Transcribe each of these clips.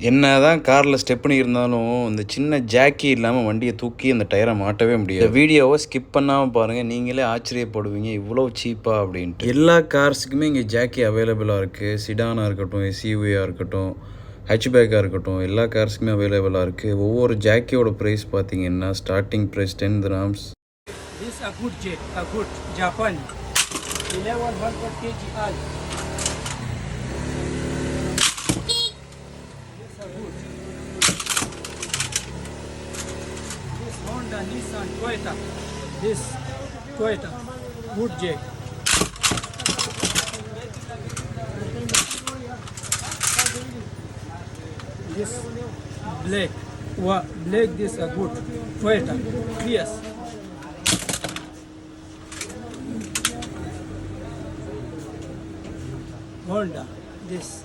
என்ன தான் காரில் ஸ்டெப்னி இருந்தாலும் இந்த சின்ன ஜாக்கி இல்லாமல் வண்டியை தூக்கி அந்த டயரை மாட்டவே முடியாது. வீடியோவை ஸ்கிப் பண்ணாமல் பாருங்கள் நீங்களே ஆச்சரியப்படுவீங்க இவ்வளோ சீப்பாக அப்படின்ட்டு. எல்லா கார்ஸுக்குமே இங்கே ஜாக்கி அவைலபிளாக இருக்குது சிடானாக இருக்கட்டும் எஸ்யூவியாக இருக்கட்டும் ஹேட்ச்பேக்காக இருக்கட்டும் எல்லா கார்ஸுக்குமே அவைலபிளாக இருக்குது ஒவ்வொரு ஜாக்கியோட ப்ரைஸ் பார்த்தீங்கன்னா starting price ten grams Japan Honda, Nissan, Toyota. This Toyota, good jet. This black, wa black. This a good Toyota, Prius. Honda. This.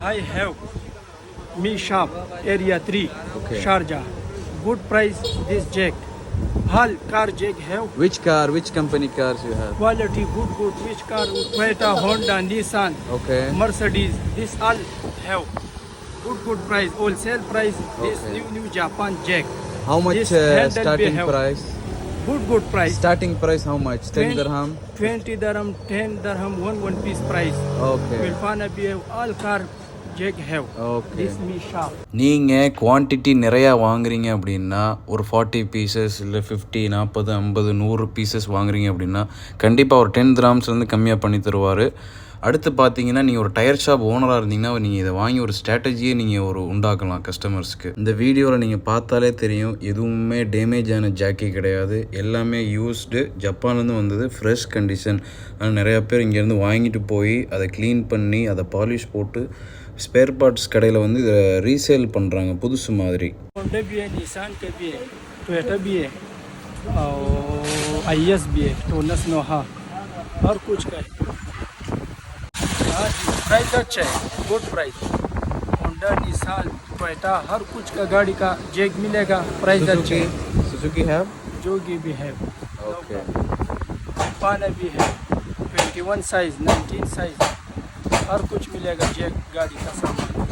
I have me Shop, Area 3, okay. Sharjah. Good price, this jack. Hull car jack have. Which car, which company cars you have? Quality, good, good. Which car? Toyota, Honda, Nissan, okay. Mercedes. This all have. Good, good price. Wholesale price, this okay. new, new Japan jack. How much uh, starting price? Good, good price. Starting price how much? 10 20, dirham? 20 dirham, 10 dirham, one one piece price. Okay. Will find all car This me shop. நீங்கள் quantity நிறையா வாங்குறீங்க அப்படின்னா ஒரு forty pieces இல்லை fifty நாற்பது ஐம்பது நூறு pieces வாங்குறீங்க அப்படின்னா கண்டிப்பாக ஒரு டென் கிராம்ஸ்லேருந்து கம்மியாக பண்ணி தருவார். அடுத்து பார்த்தீங்கன்னா நீங்கள் ஒரு டயர் ஷாப் ஓனராக இருந்தீங்கன்னா நீங்கள் இதை வாங்கி ஒரு ஸ்ட்ராட்டஜியை நீங்கள் ஒரு உண்டாக்கலாம் கஸ்டமர்ஸ்க்கு இந்த வீடியோவில் நீங்கள் பார்த்தாலே தெரியும் எதுவுமே டேமேஜ் ஆன ஜாக்கி கிடையாது எல்லாமே யூஸ்டு ஜப்பான்லேருந்து வந்தது ஃப்ரெஷ் கண்டிஷன் ஆனால் நிறையா பேர் இங்கேருந்து வாங்கிட்டு போய் அதை க்ளீன் பண்ணி அதை பாலிஷ் போட்டு ஸ்பேர் பார்ட்ஸ் கடையில் வந்து இதை ரீசேல் பண்ணுறாங்க புதுசு மாதிரி Honda भी है निशान का भी है टोयोटा भी है और आई एस भी है टोनस नोहा हर कुछ का है हाँ जी प्राइस अच्छा है good price Honda Nissan Toyota हर कुछ का गाड़ी का जेक मिलेगा प्राइस अच्छा है. सुजुकी है? जोगी भी है. ओके पाना भी है. 21 साइज़ 19 साइज़ हर कुछ मिलेगा जेक गाड़ी का सामान.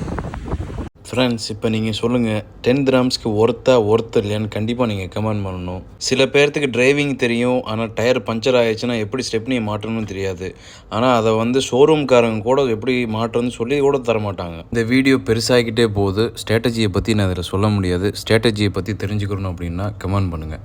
ஃப்ரெண்ட்ஸ் இப்போ நீங்கள் சொல்லுங்கள் டென் கிராம்ஸ்க்கு ஒர்த்தா ஒர்த் இல்லையான்னு கண்டிப்பாக நீங்கள் கமெண்ட் பண்ணணும். சில பேர்த்துக்கு டிரைவிங் தெரியும் ஆனால் டயர் பஞ்சர் ஆயிடுச்சுன்னா எப்படி ஸ்டெப்னியை மாற்றணும்னு தெரியாது. ஆனால் அதை வந்து ஷோரூம்காரங்க கூட எப்படி மாற்றணும்னு சொல்லி கூட தர மாட்டாங்க. இந்த வீடியோ பெருசாகிக்கிட்டே போகுது. ஸ்ட்ராட்டஜியை பற்றி நான் அதில் சொல்ல முடியாது. ஸ்ட்ராட்டஜியை பற்றி தெரிஞ்சுக்கணும் அப்படின்னா கமெண்ட் பண்ணுங்கள்